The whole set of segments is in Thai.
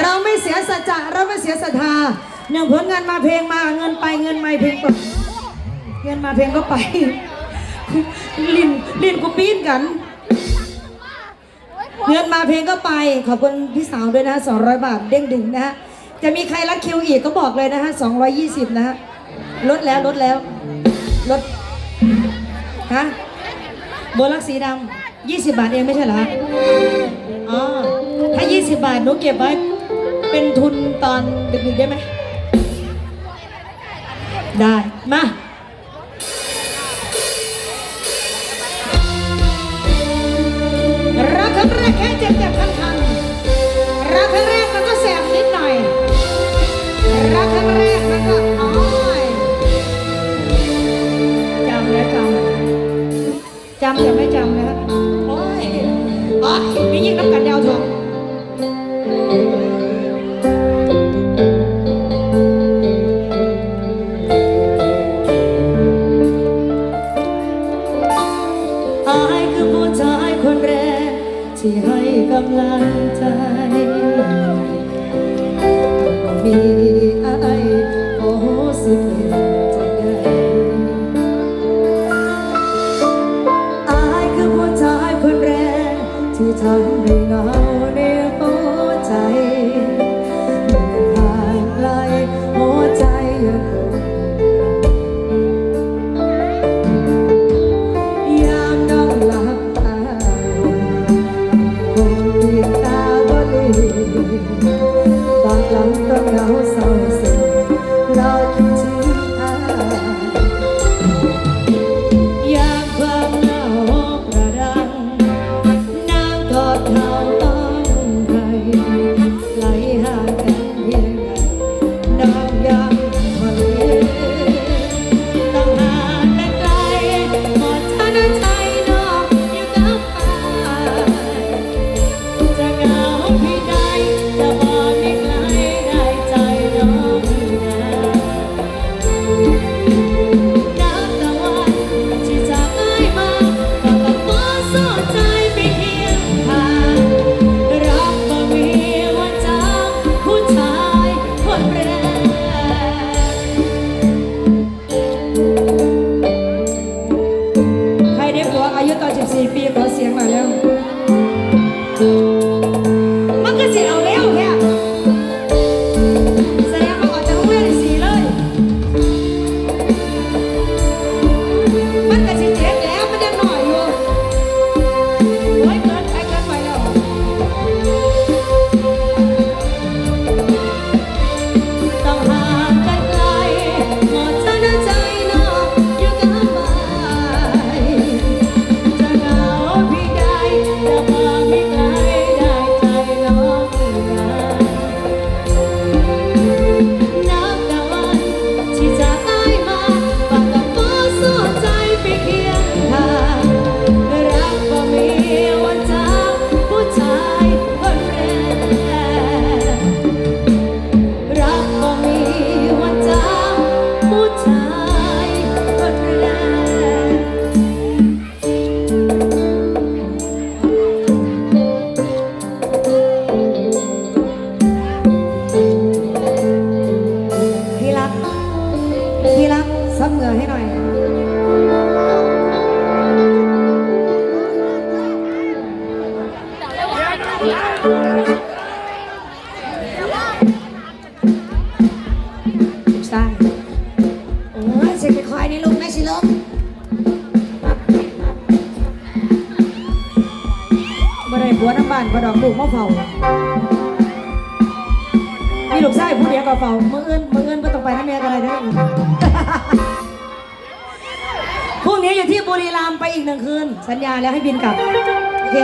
เราไม่เสียสัจจะเราไม่เสียศรัทธาหนึ่งผลงานมาเพลงมาเงินไปเงินไม่เพลงไปเงินมาเพลงก็ไป ลินลินกูปีนกันเงินมาเพลงก็ไป ขอบคุณพี่สาวด้วยนะฮะ200บาทเด้งดึงนะฮะจะมีใครรักคิวอีกก็บอกเลยนะฮะ220นะฮะลดแล้วลดแล้วลดฮะโบลักสีดำ20บาทเองไม่ใช่เหรออ๋อถ้า20บาทหนูเก็บไว้ เป็นทุนตอนดึกๆได้ไหม ได้ มา รักครั้งแรกแค่เจ็บเจ็บคันคันๆรักครั้งแรกมันก็แสบนิดหน่อย รักครั้งแรกมันก็อ้อยจำแล้วจำจำแต่ไม่จำำลังใจ มีอะไรโอ้สิเป็นจังไงอายคือผู้ชายคนแรกที่ทำให้เหงาในหัวใจเมื่อผ่านไกลหัวใจยัง ตอนหลังก็ พี่รักซับเหงื่อให้หน่อย ใช่โอ้ยเสร็จไปคอยนี่ลูกแม่ชิลมบ่ได้ผัวน้ำบ้านบ่ดอกลูกมาเฝ้า มีลูกชายผู้เดียวก็เฝ้ามืออื่นมืออื่นก็ต้องไปน้ำเมียกันเลยนะพรุ่งนี้อยู่ที่บุรีรัมย์ไปอีกหนึ่งคืน สัญญาแล้วให้บินกลับโอเค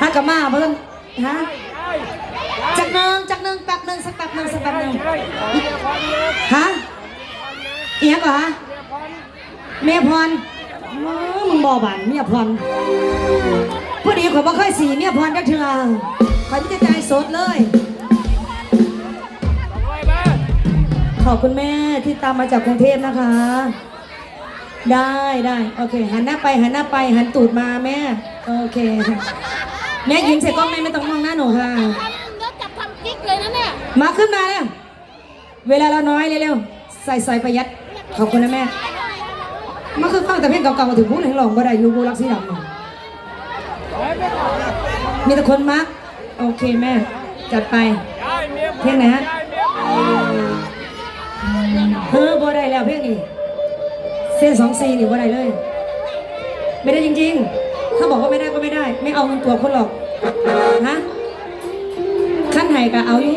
ฮักกับมาเพิ่นฮะจักหนึ่งจักหนึ่งแป๊บหนึ่งสักแป๊บหนึ่งสักแป๊บหนึ่งฮะเอียงเหรอฮะเมียพรมึงบอบันเมียพรพอดีขอบ่เคยสีเมียพรจักเทื่อขอยจะใจ สดเลย ขอบคุณแม่ที่ตามมาจากกรุงเทพนะคะ ได้ได้โอเค หันหน้าไปหันหน้าไป หันตูดมาแม่ โอเคแม่ยิ้มใส่กล้องแม่ไม่ต้องมองหน้าหนูค่ะทำเนื้อจับทำกิ๊กเลยนะเนี่ยมาขึ้นมาเร็วเวลาเราน้อยเร็วๆใส่ซอยประหยัดขอบคุณนะแม่มาคือฟังแต่เพลงเก่าๆถึงพูดถึงหลงบ่ได้อยูบูรักสีดำอะมีแต่คนมัก โอเคแม่ จัดไป เพลงไหนฮะเออบ่ได้แล้วเพลงนี้เส้นสองซีนี่บ่ได้เลย ไม่ได้จริง ๆ ถ้าบอกว่าไม่ได้ก็ไม่ได้ ไม่เอาเงินตัวคนหรอก ฮะขั้นไหนก็เอาอยู่